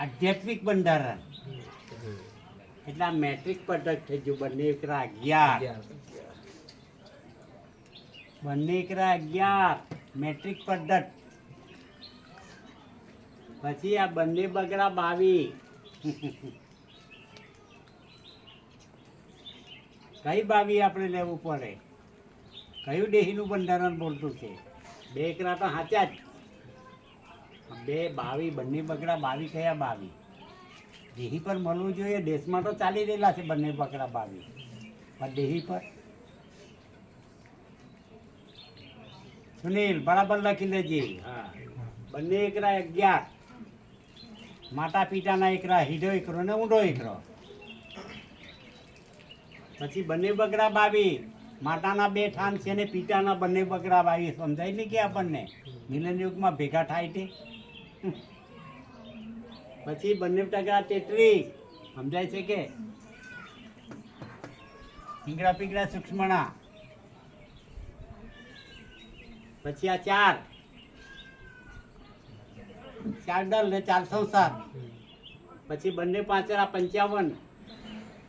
આધ્યાત્મિક બંધારણ. એટલે આ મેટ્રિક પદક થઈ ગયું બંને એકરા અગિયાર. બંને એકરા અગિયાર મેટ્રિક પદ્ધત. પછી આ બંને બગડા બાવી કઈ બાવી આપણે લેવું પડે? કયું દેહીનું બંધારણ બોલતું છે? બે એકરા તો સાચા જ. બે બાવી બંને બકડા બાવી કયા બાવી? દેહી પર મળવું જોઈએ દેશમાં તો ચાલી રહેલા છે બંને બકરા બાવી. પણ દેહી પર? સુનિલ બરાબર લખી લેજે. હા. બંને એકરા અગિયાર. માતા પિતાના એકરા હીધો એકરો ને ઊંડો એકરો. પછી બંને બગડા બાવી. માતાના બે ઠામ છે ને પિતાના બંને બગડા બાવી. સમજાય ને કે આપણને? મિલન યુગમાં ભેગા થાય તે? પછી બંને ટકા તેત્રીસ સમજાય છે કે? પીંગળા પીંગડા સૂક્ષ્મણા. પછી આ ચાર. ચાર દલ ને ચાર સંસાર પછી બંને પાંચરા પંચાવન.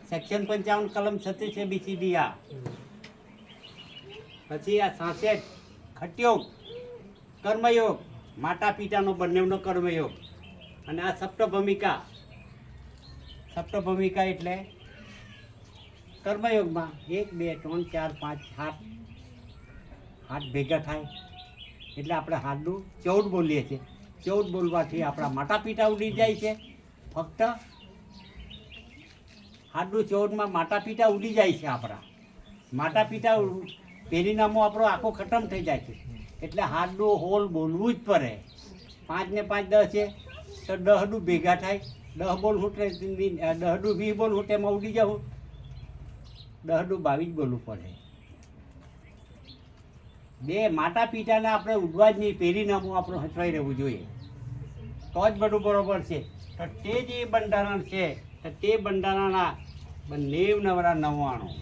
સેક્શન પંચાવન કલમ છત્રીસ છે બીસીડી આ. પછી આ સાસઠ. ખટયોગ. કર્મયોગ. માતા પિતાનો બંનેનો કર્મયોગ. અને આ સપ્તભૂમિકા. સપ્તભૂમિકા એટલે કર્મયોગમાં એક, બે, ત્રણ, ચાર, પાંચ, સાત, હાથ ભેગા થાય. એટલે આપણે હાથનું ચૌદ બોલીએ છીએ. ચૌદ બોલવાથી આપણા માતા પિતા ઉડી જાય છે. ફક્ત હાથનું ચૌદમાં માતા પિતા ઉડી જાય છે આપણા. માતા પિતા પેરીનામો આપણો આખો ખતમ થઈ જાય છે. એટલે હાડનું હોલ બોલવું જ પડે. પાંચ ને પાંચ દસ છે, તો દહડું ભેગા થાય. દહ બોલ હું દહડું વીસ બોલ હું એમાં ઉડી જાઉં. દહડું બાવીસ બોલવું પડે. બે માતા પિતાને આપણે ઉડવા જ નહીં પેરીનામું આપણું હચવાઈ રહેવું જોઈએ. તો જ બધું બરોબર છે. તો તે જે બંધારણ છે, તો તે બંધારણના નેવ નવરા નવ્વાણું.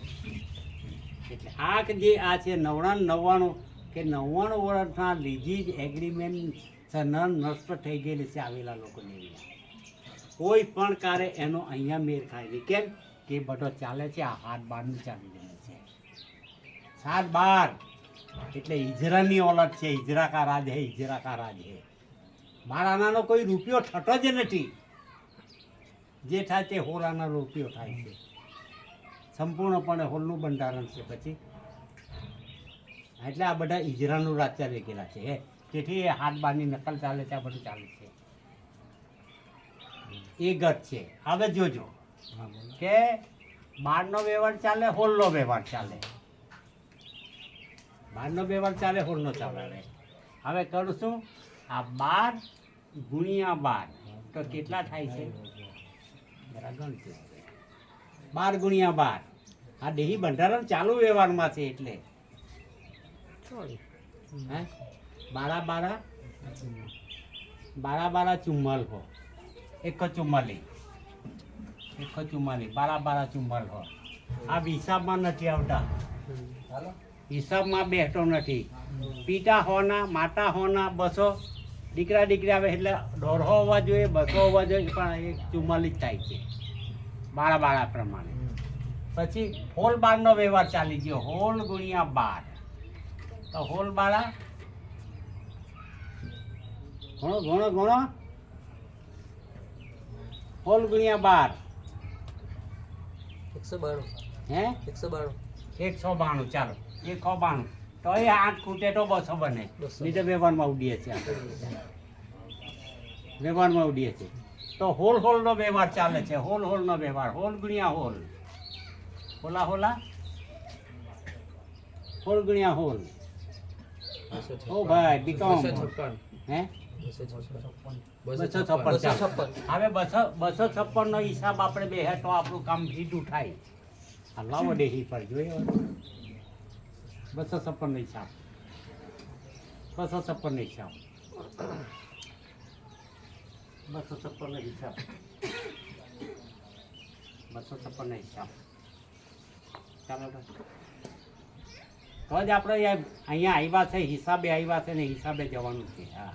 એટલે આ જે આ છે નવરા નવ્વાણું કે નવ્વાણું વર્ષના લીધી જ એગ્રીમેન્ટ સનન નષ્ટ થઈ ગયેલી છે આવેલા લોકોને અહીંયા. કોઈ પણ કારે એનો અહીંયા થાય નહીં. કેમ? કે બધો ચાલે છે, આ હાથ બારનું ચાલી રહ્યું છે. સાત બાર એટલે હિજરાની ઓલટ છે હિજરા કા રાજ હે હિજરા કા રાજ હે. મારાનાનો કોઈ રૂપિયો થતો જ નથી. જે થાય તે હોરાના રૂપિયો થાય છે. સંપૂર્ણપણે હોલનું બંધારણ છે પછી. એટલે આ બધા ઈજરાનું રાજ્ય વેગેલા છે, હે. તેથી હાથ બારની નકલ ચાલે છે, આ બધું ચાલે છે. એ ગત છે. હવે જોજો કે બારનો વ્યવહાર ચાલે, હોલનો વ્યવહાર ચાલે. બારનો વ્યવહાર ચાલે, હોલનો ચાલે. હવે કરું શું? આ બાર ગુણ્યા બાર. તો કેટલા થાય છે. બાર ગુણ્યા બાર. આ દેહી બંધારણ ચાલુ વ્યવહારમાં છે એટલે. બારા બારા બારા બારા ચુમ્મલ હો. એક ચુમ્માલી એક ચુમ્માલી બારા બારા ચુમ્મલ હો. આ હિસાબમાં નથી આવતા. હિસાબમાં બેસતો નથી. પિતા હોના માતા હોના, બસો. દીકરા દીકરી આવે એટલે દોઢો હોવા જોઈએ, બસો હોવા જોઈએ, પણ એક જ થાય છે. બારા બારા પ્રમાણે. પછી હોલ બારનો વ્યવહાર ચાલી ગયો. હોલ ગુણ્યા બાર. તો હોલ બારા ઘણો ઘણો ઘણો. હોલ ગુણ્યા બાર. એકસો બાણું. હે? એકસો બાણું. એકસો બાણું ચાલો. એકસો બાણું. તો એ આઠ ખૂટે તો બસો બને. નહીં વ્યવહારમાં ઉડીએ છીએ વ્યવહારમાં ઉડીએ છીએ. તો હોલ હોલનો વ્યવહાર ચાલે છે. હોલ હોલનો વ્યવહાર. હોલ ગુણ્યા હોલ. હોલા હોલા. હોલ ગુણ્યા હોલ. ઓ ભાઈ બીકોમ હે? બસો છપ્પન. હવે બસો બસો છપ્પન નો હિસાબ આપણે બે તો આપણું કામ સીધું થાય. આ લાવો દેહી પર જોયો? બસો છપ્પન નો હિસાબ. બસો છપ્પન નો હિસાબ. બસો છપ્પન નો હિસાબ. બસો છપ્પન નો હિસાબ. ચાલો તો જ આપણે અહીંયા આવ્યા છે, હિસાબે આવ્યા છે ને હિસાબે જવાનું છે, હા.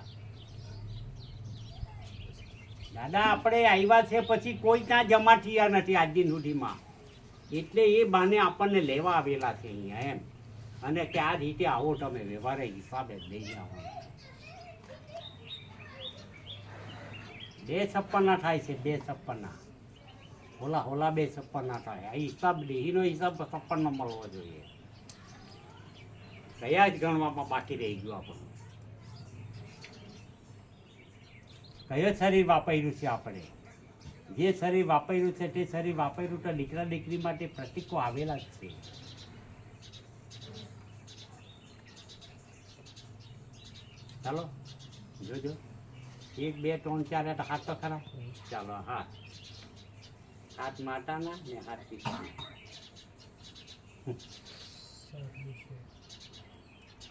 દાદા, આપણે આવ્યા છે પછી કોઈ ત્યાં જમા થયા નથી આજની સુધીમાં. એટલે એ બાને આપણને લેવા આવેલા છે અહીંયા એમ. અને કે રીતે આવો તમે વ્યવહારે હિસાબે લઈ જાઓ બે છપ્પનના થાય છે, બે છપ્પનના. હોલા હોલા બે છપ્પનના થાય. આ હિસાબ દેહીનો હિસાબ છપ્પનનો મળવો જોઈએ. કયા જ ગણવામાં બાકી રહી ગયું આપણું. કયો શરીર વાપર્યું છે આપણે? જે શરીર વાપર્યું છે તે શરીર વાપર્યું તો દીકરા દીકરી માટે પ્રતિકો આવેલા જ છે. ચાલો, જોજો. એક, બે, ત્રણ, ચાર એટલે હાથ તો ખરા. ચાલો, હાથ. હાથ માતાના ને હાથ પિતાના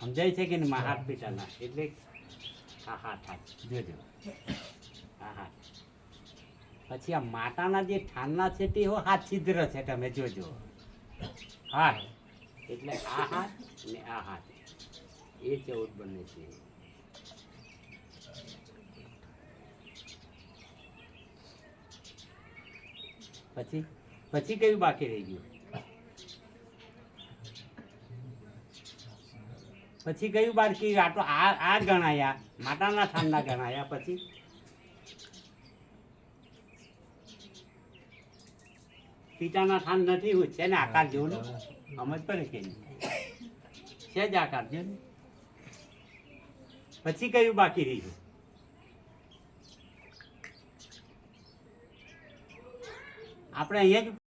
સમજાય છે કે નહીં? હાથ પિતાના એટલે હા હાથ હાથ જોજો. હા હા. પછી આ માતાના જે ઠાનના છે તે હો હાથ છિદ્ર છે. તમે જોજો. હાથ એટલે આ હાથ ને આ હાથ. એ ચૌદ બને છે. પછી? પછી કયું બાકી રહી ગયું? પછી કયું બાકી આ તો આ આ ગણાયા, માતાના થાંડા ગણાયા પછી? પિતાના થાન નથી હું છે ને આકાર જેવું? ને સમજ પડે કે છે જ આકાર જેવું પછી કયું બાકી રહ્યું? આપણે અહીંયા જ